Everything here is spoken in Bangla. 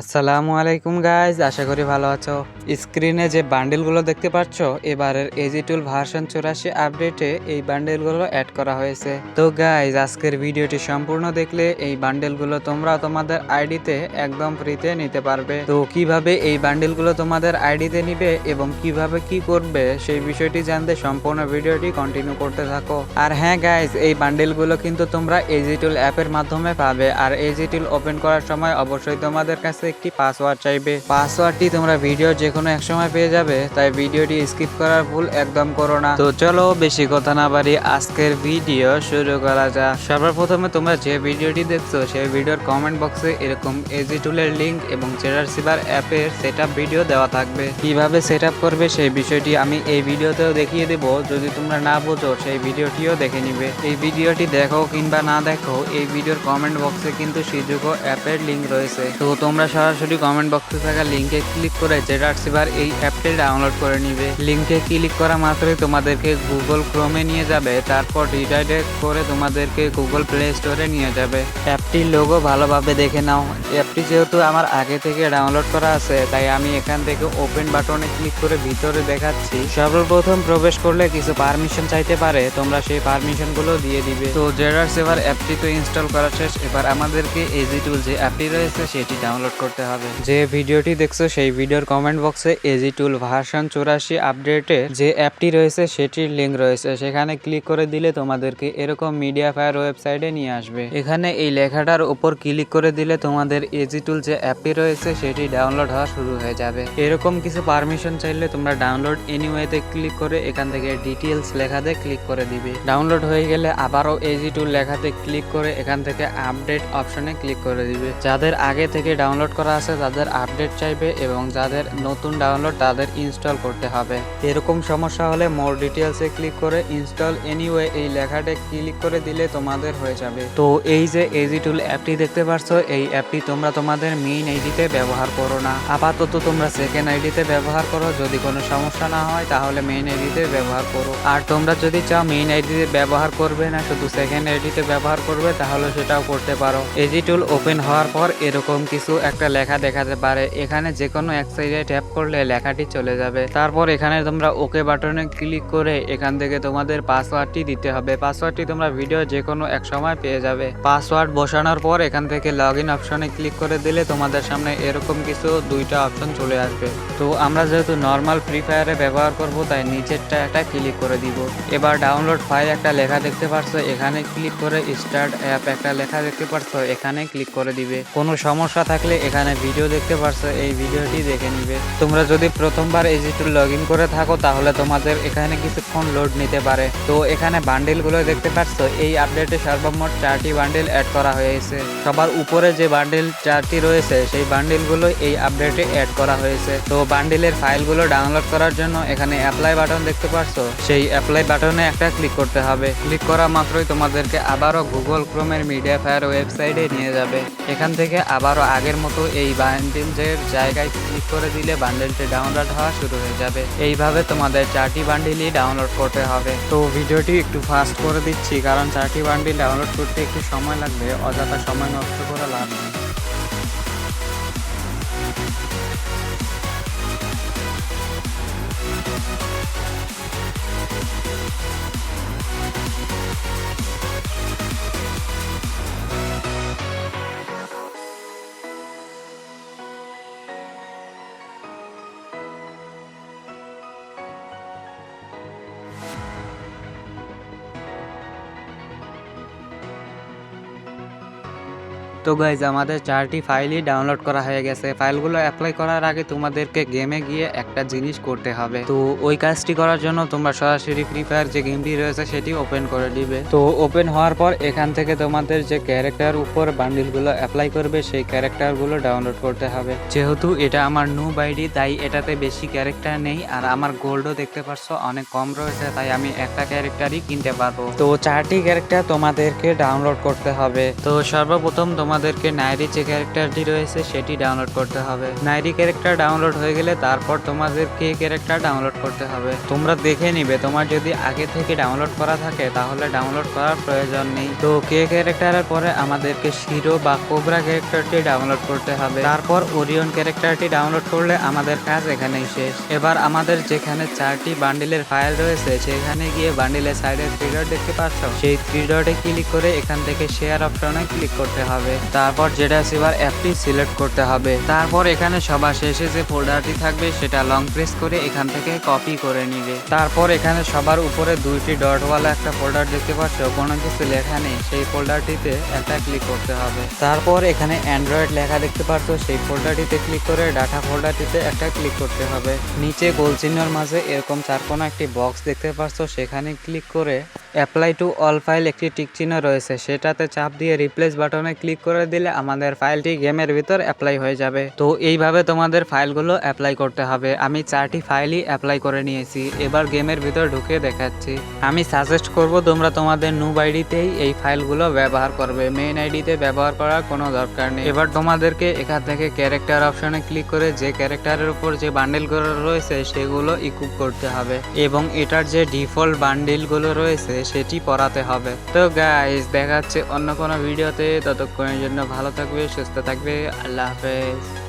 আসসালামু আলাইকুম গাইজ আশা করি ভালো আছো। স্ক্রিনে যে বান্ডেলগুলো দেখতে পাচ্ছ, এবারের এজি টুল ভার্সন চুরাশি আপডেটে এই বান্ডেলগুলো অ্যাড করা হয়েছে। তো গাইজ আজকের ভিডিওটি সম্পূর্ণ দেখলে এই বান্ডেলগুলো তোমরা তোমাদের আইডিতে একদম ফ্রিতে নিতে পারবে। তো কীভাবে এই বান্ডেলগুলো তোমাদের আইডিতে নিবে এবং কীভাবে কি করবে, সেই বিষয়টি জানতে সম্পূর্ণ ভিডিওটি কন্টিনিউ করতে থাকো। আর হ্যাঁ গাইজ এই বান্ডেলগুলো কিন্তু তোমরা এজি টুল অ্যাপের মাধ্যমে পাবে। আর এজি টুল ওপেন করার সময় অবশ্যই তোমাদের কাছে একটি পাসওয়ার্ড চাইবে। পাসওয়ার্ডটি তোমরা ভিডিও যে কোনো এক সময় পেয়ে যাবে, তাই ভিডিওটি স্কিপ করার ভুল একদম করো না। তো চলো বেশি কথা না বাড়ি, আজকের ভিডিও শুরু করা যাক। সবার প্রথমে তোমরা যে ভিডিওটি দেখছ, সেই ভিডিওর কমেন্ট বক্সে এরকম এজি টুলের লিংক এবং চেরার সিবার অ্যাপের সেট ভিডিও দেওয়া থাকবে। কীভাবে সেট করবে সেই বিষয়টি আমি এই ভিডিওতেও দেখিয়ে দেব। যদি তোমরা না বোঝো, সেই ভিডিওটিও দেখে নিবে। এই ভিডিওটি দেখো কিংবা না দেখো, এই ভিডিওর কমেন্ট বক্সে কিন্তু সিজুকো অ্যাপের লিঙ্ক রয়েছে। তো তোমরা সরাসরি কমেন্ট বক্সে থাকা লিঙ্কে ক্লিক করে জেডার সিভার এই অ্যাপটি ডাউনলোড করে নিবে। লিঙ্কে ক্লিক করা মাত্রই তোমাদেরকে গুগল ক্রোমে নিয়ে যাবে, তারপর রিডাইরেক্ট করে তোমাদেরকে গুগল প্লে স্টোরে নিয়ে যাবে। অ্যাপটির লোগো ভালোভাবে দেখে নাও। অ্যাপটি যেহেতু আমার আগে থেকে ডাউনলোড করা আছে, তাই আমি এখান থেকে ওপেন বাটনে ক্লিক করে ভিতরে দেখাচ্ছি। সর্বপ্রথম প্রবেশ করলে কিছু পারমিশন চাইতে পারে, তোমরা সেই পারমিশনগুলো দিয়ে দিবে। তো জেডার সেভার অ্যাপটি তো ইনস্টল করা শেষ, এবার আমাদেরকে এজি টুল যে অ্যাপটি রয়েছে, সেটি ডাউনলোড করতে হবে। যে ভিডিওটি দেখছ, সেই ভিডিওর কমেন্ট বক্সে এজি টুল ভার্সন চৌরাশি আপডেটে যে অ্যাপটি রয়েছে, সেটির লিঙ্ক রয়েছে। সেখানে ক্লিক করে দিলে তোমাদেরকে এরকম মিডিয়া ফায়ার ওয়েবসাইটে নিয়ে আসবে। এখানে এই লেখাটার উপর ক্লিক করে দিলে তোমাদের এজি টুল যে অ্যাপটি রয়েছে, সেটি ডাউনলোড হওয়া শুরু হয়ে যাবে। এরকম কিছু পারমিশন চাইলে তোমরা ডাউনলোড এনিওয়েতে ক্লিক করে এখান থেকে ডিটেলস লেখাতে ক্লিক করে দিবে। ডাউনলোড হয়ে গেলে আবারও এজি টুল লেখাতে ক্লিক করে এখান থেকে আপডেট অপশনে ক্লিক করে দিবে। যাদের আগে থেকে ডাউনলোড করা আছে, তাদের আপডেট চাইবে এবং যাদের নতুন ডাউনলোড তাদের ইনস্টল করতে হবে। এরকম সমস্যা হলে মোর ডিটেলসে ক্লিক করে ইনস্টল এনিওয়ে এই লেখাটা ক্লিক করে দিলে তোমাদের হয়ে যাবে। তো এই যে এজি টুল অ্যাপটি দেখতে পাচ্ছ এই অ্যাপটি তোমরা তোমাদের মেইন আইডিতে ব্যবহার করো না। আপাতত তোমরা সেকেন্ড আইডিতে ব্যবহার করো, যদি কোনো সমস্যা না হয়, তাহলে মেইন আইডিতে ব্যবহার করো। আর তোমরা যদি চাও মেইন আইডিতে ব্যবহার করবে না, শুধু সেকেন্ড আইডিতে ব্যবহার করবে, তাহলে সেটাও করতে পারো। এজি টুল ওপেন হওয়ার পর এরকম কিছু একটা লেখা দেখাতে পারে। এখানে যে কোনো এক সাইডে ট্যাপ করলে লেখাটি চলে যাবে। তারপর এখানে তোমরা ওকে বাটনে ক্লিক করে এখান থেকে তোমাদের পাসওয়ার্ডটি দিতে হবে। পাসওয়ার্ডটি তোমরা ভিডিও যে কোনো এক সময় পেয়ে যাবে। পাসওয়ার্ড বসানোর পর এখান থেকে লগ ইন অপশনে ক্লিক করে দিলে তোমাদের সামনে এরকম কিছু দুইটা অপশন চলে আসবে। তো আমরা যেহেতু নর্মাল ফ্রি ফায়ারে ব্যবহার করব, তাই নিচেরটা একটা ক্লিক করে দিব। এবার ডাউনলোড ফাইল একটা লেখা দেখতে পারছ, এখানে ক্লিক করে স্টার্ট অ্যাপ একটা লেখা দেখতে পারছ, এখানে ক্লিক করে দিবে। কোনো সমস্যা থাকলে এখানে ভিডিও দেখতে পারছ, এই ভিডিওটি দেখে নিবে। তোমরা যদি প্রথমবার এই জিটু লগ ইন করে থাকো, তাহলে তোমাদের এখানে কিছুক্ষণ লোড নিতে পারে। তো এখানে বান্ডেলগুলো দেখতে পাচ্ছ এই আপডেটে সর্বমোট চারটি বান্ডেল অ্যাড করা হয়েছে। সবার উপরে যে বান্ডিল চারটি রয়েছে, সেই বান্ডেলগুলো এই আপডেটে অ্যাড করা হয়েছে। তো বান্ডিলের ফাইলগুলো ডাউনলোড করার জন্য এখানে অ্যাপ্লাই বাটন দেখতে পাচ্ছ সেই অ্যাপ্লাই বাটনে একটা ক্লিক করতে হবে। ক্লিক করা মাত্রই তোমাদেরকে আবারও গুগল ক্রোমের মিডিয়া ফায়ার ওয়েবসাইটে নিয়ে যাবে। এখান থেকে আবারও আগের মতো এই বান্ডেলের জায়গায় ক্লিক করে দিলে বান্ডেলটি ডাউনলোড হওয়া শুরু হয়ে যাবে। এইভাবে তোমাদের চারটি বান্ডিলই ডাউনলোড করতে হবে। তো ভিডিওটি একটু ফাস্ট করে দিচ্ছি, কারণ চারটি বান্ডিল ডাউনলোড করতে একটু সময় লাগবে। অযথা সময় নষ্ট করে লাভ নেই। তো গাইজ আমাদের চারটি ফাইলই ডাউনলোড করা হয়ে গেছে। ফাইলগুলো অ্যাপ্লাই করার আগে তোমাদেরকে গেমে গিয়ে একটা জিনিস করতে হবে। তো ওই কাজটি করার জন্য তোমরা সরাসরি ফ্রি ফায়ার যে গেমটি রয়েছে, সেটি ওপেন করে দিবে। তো ওপেন হওয়ার পর এখান থেকে তোমাদের যে ক্যারেক্টার উপর বান্ডিলগুলো অ্যাপ্লাই করবে, সেই ক্যারেক্টারগুলো ডাউনলোড করতে হবে। যেহেতু এটা আমার নো বাইডি তাই এটাতে বেশি ক্যারেক্টার নেই। আর আমার গোল্ডও দেখতে পারছ, অনেক কম রয়েছে, তাই আমি একটা ক্যারেক্টারই কিনতে পারব। তো চারটি ক্যারেক্টার তোমাদেরকে ডাউনলোড করতে হবে। তো সর্বপ্রথম তোমাদের তোমাদেরকে নাইরি যে ক্যারেক্টারটি রয়েছে সেটি ডাউনলোড করতে হবে। নাইরি ক্যারেক্টার ডাউনলোড হয়ে গেলে তারপর তোমাদের কে ক্যারেক্টার ডাউনলোড করতে হবে। তোমরা দেখে নিবে, তোমার যদি আগে থেকে ডাউনলোড করা থাকে তাহলে ডাউনলোড করার প্রয়োজন নেই। তো কে ক্যারেক্টারের পরে আমাদেরকে শিরো বা কোবরা ক্যারেক্টারটি ডাউনলোড করতে হবে। তারপর ওরিয়ন ক্যারেক্টারটি ডাউনলোড করলে আমাদের কাজ এখানেই শেষ। এবার আমাদের যেখানে চারটি বান্ডিলের ফাইল রয়েছে, সেখানে গিয়ে বান্ডিলের সাইডে থ্রি ডট দেখতে পাচ্ছ? সেই থ্রি ডটে ক্লিক করে এখান থেকে শেয়ার অপশনে ক্লিক করতে হবে। তারপর যেটা সেবার অ্যাপটি সিলেক্ট করতে হবে। তারপর এখানে সবার শেষে যে ফোল্ডারটি থাকবে, সেটা লং প্রেস করে এখান থেকে কপি করে নিবে। তারপর এখানে সবার উপরে দুইটি ডটওয়ালা একটা ফোল্ডার দেখতে পাচ্ছ, কোনো কিছু লেখা নেই। সেই ফোল্ডারটিতে একটা ক্লিক করতে হবে। তারপর এখানে অ্যান্ড্রয়েড লেখা দেখতে পাচ্ছ, সেই ফোল্ডারটিতে ক্লিক করে ডাটা ফোল্ডারটিতে একটা ক্লিক করতে হবে। নিচে গোল চিহ্নর মাঝে এরকম চার চারকোনা একটি বক্স দেখতে পাচ্ছ, সেখানে ক্লিক করে অ্যাপ্লাই টু অল ফাইল একটি টিক চিহ্ন রয়েছে। সেটাতে চাপ দিয়ে রিপ্লেস বাটনে ক্লিক করে দিলে আমাদের ফাইলটি গেমের ভিতর অ্যাপ্লাই হয়ে যাবে। তো এইভাবে তোমাদের ফাইলগুলো অ্যাপ্লাই করতে হবে। আমি চারটি ফাইলই অ্যাপ্লাই করে নিয়েছি। এবার গেমের ভিতর ঢুকে দেখাচ্ছি। আমি সাজেস্ট করব তোমরা তোমাদের নুব আইডিতেই এই ফাইলগুলো ব্যবহার করবে। মেইন আইডিতে ব্যবহার করার কোনো দরকার নেই। এবার তোমাদেরকে এখান থেকে ক্যারেক্টার অপশনে ক্লিক করে যে ক্যারেক্টারের উপর যে বান্ডেলগুলো রয়েছে, সেগুলো ইকুপ করতে হবে। এবং এটার যে ডিফল্ট বান্ডিলগুলো রয়েছে সেটি পড়াতে হবে। তো গাইস দেখাচ্ছে অন্য কোনো ভিডিওতে ততক্ষণের জন্য ভালো থাকবে, সুস্থ থাকবে। আল্লাহ হাফেজ।